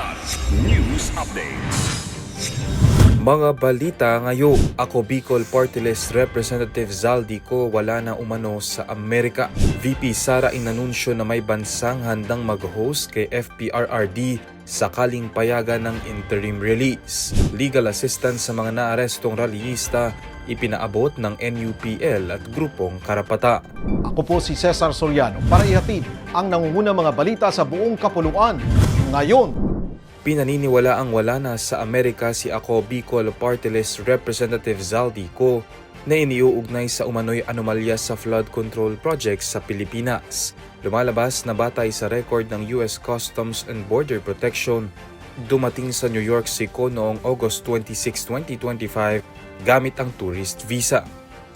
Blood News Updates. Mga balita ngayon, ako Bicol Party List Representative Zaldi ko wala na umano sa Amerika. VP Sara inanunsyo na may bansang handang mag-host kay FPRRD sakaling payagan ng interim release. Legal assistance sa mga naarestong rallyista ipinaabot ng NUPL at grupong Karapata. Ako po si Cesar Soriano para ihatid ang nangungunang mga balita sa buong kapuluan. Ngayon, Pinaniniwala ang wala na sa Amerika si ako Bicol Party List Representative Zaldi ko na iniuugnay sa umano'y anomalya sa flood control projects sa Pilipinas. Lumalabas na batay sa record ng US Customs and Border Protection, dumating sa New York Sico noong August 26, 2025 gamit ang tourist visa.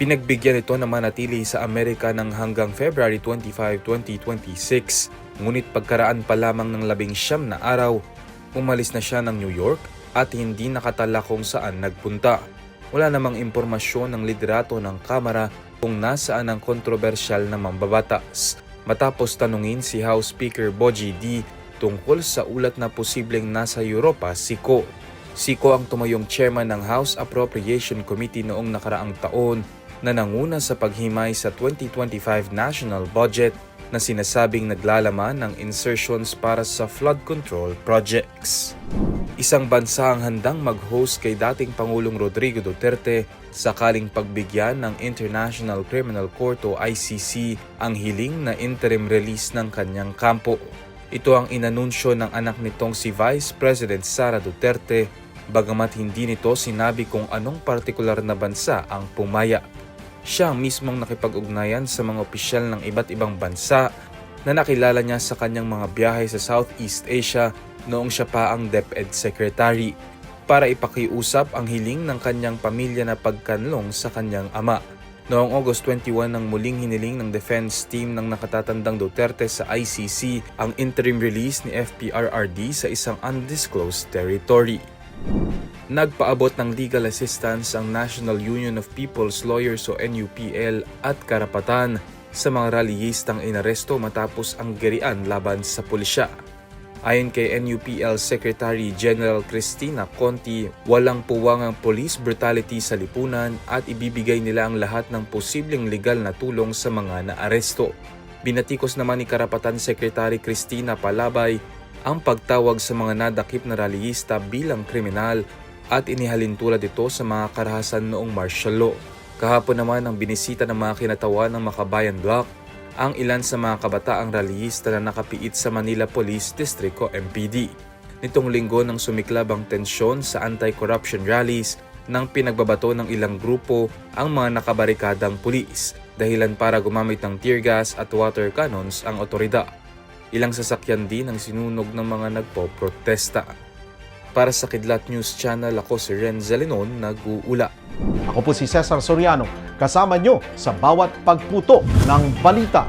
Pinagbigyan ito na manatili sa Amerika ng hanggang February 25, 2026. Ngunit pagkaraan pa lamang ng labing siyam na araw, umalis na siya ng New York at hindi nakatala kung saan nagpunta. Wala namang impormasyon ng liderato ng Kamara kung nasaan ang kontrobersyal na mambabatas. Matapos tanungin si House Speaker Boji D tungkol sa ulat na posibleng nasa Europa si Ko. Si Ko ang tumayong chairman ng House Appropriation Committee noong nakaraang taon na nanguna sa paghimay sa 2025 national budget na sinasabing naglalaman ng insertions para sa flood control projects. Isang bansa ang handang mag-host kay dating Pangulong Rodrigo Duterte sakaling pagbigyan ng International Criminal Court o ICC ang hiling na interim release ng kanyang kampo. Ito ang inanunsyo ng anak nitong si Vice President Sara Duterte bagamat hindi nito sinabi kung anong partikular na bansa ang pumaya. Siya mismong nakipag-ugnayan sa mga opisyal ng iba't ibang bansa na nakilala niya sa kanyang mga biyahe sa Southeast Asia noong siya pa ang DepEd Secretary para ipakiusap ang hiling ng kanyang pamilya na pagkanlong sa kanyang ama. Noong August 21 nang muling hiniling ng defense team ng nakatatandang Duterte sa ICC ang interim release ni FPRRD sa isang undisclosed territory. Nagpaabot ng legal assistance ang National Union of People's Lawyers o NUPL at karapatan sa mga rallyistang inaresto matapos ang gerian laban sa pulisya. Ayon kay NUPL Secretary General Cristina Conti, walang puwang ang police brutality sa lipunan at ibibigay nila ang lahat ng posibleng legal na tulong sa mga naaresto. Binatikos naman ni Karapatan Secretary Cristina Palabay ang pagtawag sa mga nadakip na rallyista bilang kriminal at inihalin tulad ito sa mga karahasan noong martial law. Kahapon naman ang binisita ng mga kinatawan ng Makabayan Block ang ilan sa mga kabataang rallyista na nakapiit sa Manila Police District o MPD. Nitong linggo nang sumiklab ang tensyon sa anti-corruption rallies nang pinagbabato ng ilang grupo ang mga nakabarikadang pulis dahilan para gumamit ng tear gas at water cannons ang otoridad. Ilang sasakyan din ang sinunog ng mga nagpo-protesta. Para sa Kidlat News Channel, ako si Renzo Lenon, nag-uula. ako po si Cesar Soriano, kasama nyo sa bawat pagputo ng balita.